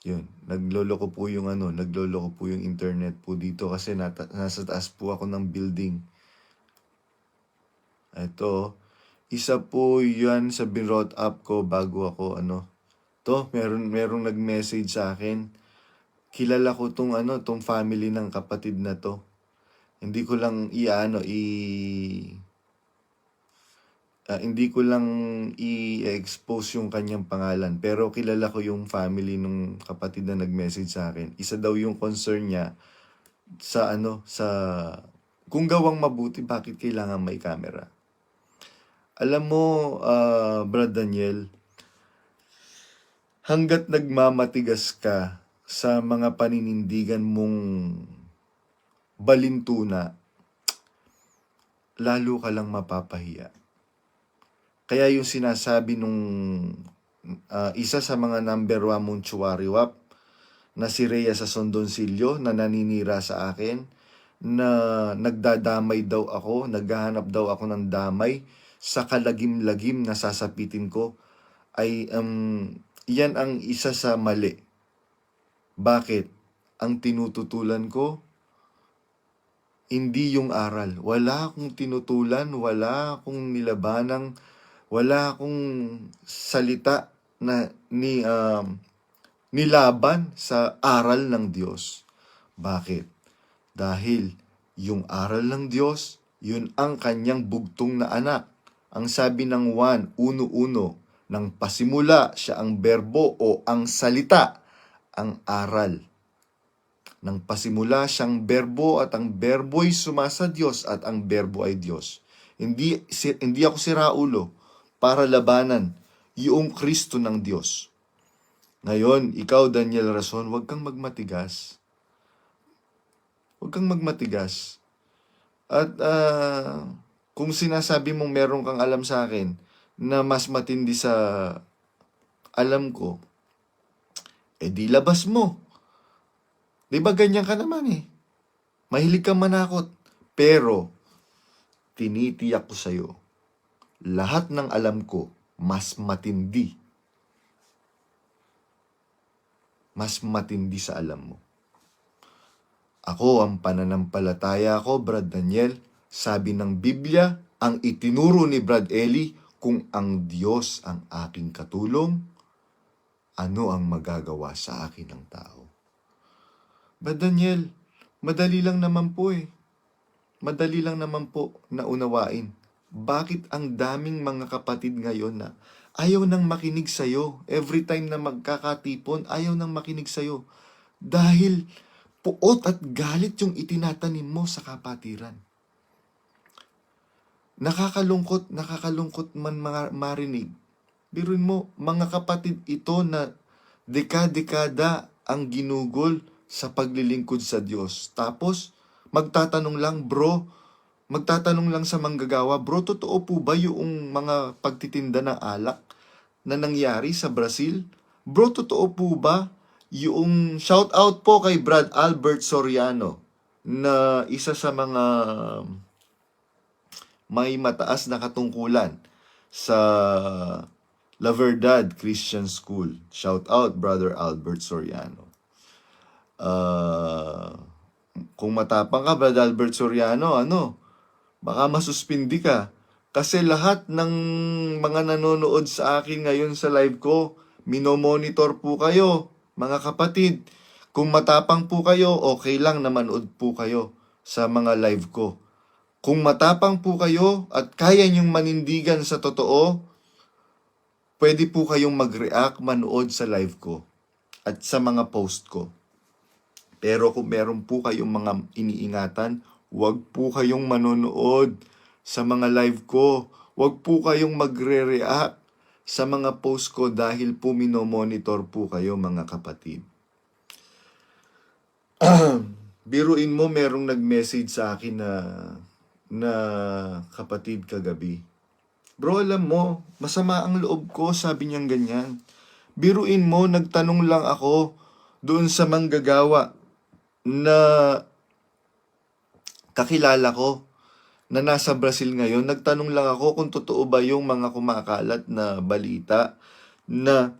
Yun, nagloloko po yung ano, nagloloko po yung internet po dito kasi nata, nasa taas po ako ng building. Ito, isa po yan sa binrote up ko bago ako ano. To, meron merong nag-message sa akin. Kilala ko tong ano, tong family ng kapatid na to. Hindi ko lang i-ano, i ah, hindi ko lang i-expose yung kanyang pangalan. Pero kilala ko yung family nung kapatid na nag-message sa akin. Isa daw yung concern niya sa ano, sa kung gawang mabuti, bakit kailangan may camera? Alam mo, ah, Brad Daniel, hanggat nagmamatigas ka sa mga paninindigan mong balintuna, lalo ka lang mapapahiya. Kaya yung sinasabi nung ah, isa sa mga number one mong chuwariwap na si Rhea sa Sondonsilyo na naninira sa akin na nagdadamay daw ako, naghahanap daw ako ng damay sa kalagim-lagim na sasapitin ko ay um, yan ang isa sa mali. Bakit? Ang tinututulan ko hindi yung aral. Wala akong tinutulan, wala akong nilabanang, wala akong salita na ni um, nilaban sa aral ng Diyos. Bakit? Dahil yung aral ng Diyos, yun ang kanyang bugtong na anak. Ang sabi ng Juan 1.1, nang pasimula siya ang berbo o ang salita, ang aral. Nang pasimula siyang berbo at ang berbo'y sumasa Diyos at ang berbo ay Diyos. Hindi, si, hindi ako si Raulo para labanan yung Kristo ng Diyos. Ngayon, ikaw Daniel Rason, huwag kang magmatigas. Huwag kang magmatigas. At ah, kung sinasabi mong meron kang alam sa akin na mas matindi sa alam ko, eh di labas mo. Di ba ganyan ka naman eh? Mahilig kang manakot. Pero, tinitiyak ko sa'yo, lahat ng alam ko, mas matindi. Mas matindi sa alam mo. Ako ang pananampalataya ko, Brad Daniel. Sabi ng Biblia, ang itinuro ni Brad Eli, kung ang Diyos ang aking katulong, ano ang magagawa sa akin ng tao? Brad Daniel, madali lang naman po eh. Madali lang naman po na unawain. Bakit ang daming mga kapatid ngayon na ayaw nang makinig sa'yo? Every time na magkakatipon, ayaw nang makinig sa'yo. Dahil puot at galit yung itinatanim mo sa kapatiran. Nakakalungkot, nakakalungkot man mga marinig. Biruin mo, mga kapatid ito na dekada-dekada ang ginugol sa paglilingkod sa Diyos. Tapos, magtatanong lang, bro, magtatanong lang sa manggagawa, bro, totoo po ba yung mga pagtitinda ng alak na nangyari sa Brazil? Bro, totoo po ba yung shout out po kay Brad Albert Soriano na isa sa mga may mataas na katungkulan sa La Verdad Christian School. Shout out, Brother Albert Soriano. Ah, kung matapang ka, Brother Albert Soriano, ano, baka masuspindi ka. Kasi lahat ng mga nanonood sa akin ngayon sa live ko, minomonitor po kayo, mga kapatid. Kung matapang po kayo, okay lang na manood po kayo sa mga live ko. Kung matapang po kayo at kaya niyong manindigan sa totoo, pwede po kayong mag-react, manood sa live ko at sa mga post ko. Pero kung meron po kayong mga iniingatan, huwag po kayong manonood sa mga live ko. Huwag po kayong magre-react sa mga post ko dahil po minomonitor po kayo mga kapatid. Biruin mo merong nag-message sa akin na na kapatid kagabi. Bro, alam mo, masama ang loob ko, sabi niyang ganyan. Biruin mo, nagtanong lang ako doon sa manggagawa na kakilala ko na nasa Brazil ngayon. Nagtanong lang ako kung totoo ba yung mga kumakalat na balita na